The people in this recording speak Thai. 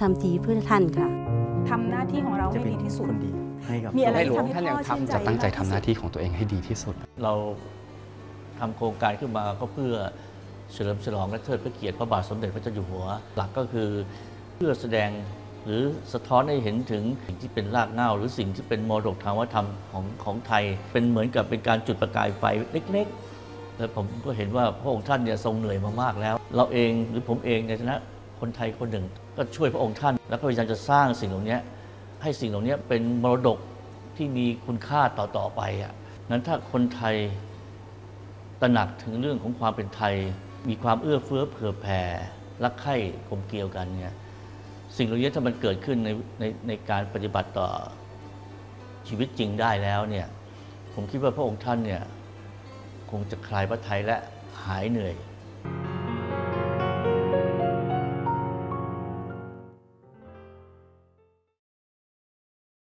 ทำดีเพื่อท่านค่ะ ทำหน้าที่ของเราจะให้เป็นดีที่สุด คนดีให้กับมีอะไรในที่หลวงทำให้ท่านยังพ่อชื่นทำ ใจจะตั้งใจทำหน้าที่ของตัวเองให้ดีที่สุด เราทำโครงการขึ้นมาก็เพื่อเฉลิมฉลองและเทิดพระเกียรติพระบาทสมเด็จพระเจ้าอยู่หัว หลักก็คือเพื่อแสดงหรือสะท้อนให้เห็นถึงสิ่งที่เป็นรากเหง้าหรือสิ่งที่เป็นมรดกทางวัฒนธรรมของของไทย เป็นเหมือนกับเป็นการจุดประกายไฟเล็ก ๆ แล้วผมก็เห็นว่าพระองค์ท่านเนี่ยทรงเหนื่อยมามากแล้ว เราเองหรือผมเองในฐานะ คนไทยคนหนึ่ง ก็ช่วยพระองค์ท่าน แล้วก็พยายามจะสร้างสิ่งเหล่านี้ให้สิ่งเหล่านี้เป็นมรดกที่มีคุณค่าต่อๆไปอะงั้นถ้าคนไทยตระหนักถึงเรื่องของความเป็นไทย มีความเอื้อเฟื้อเผื่อแผ่รักใคร่กลมเกลียวกันเนี่ยสิ่งเหล่านี้ถ้ามันเกิดขึ้นในในในการปฏิบัติต่อชีวิตจริงได้แล้วเนี่ยผมคิดว่าพระองค์ท่านเนี่ยคงจะคลายพระทัยและหายเหนื่อย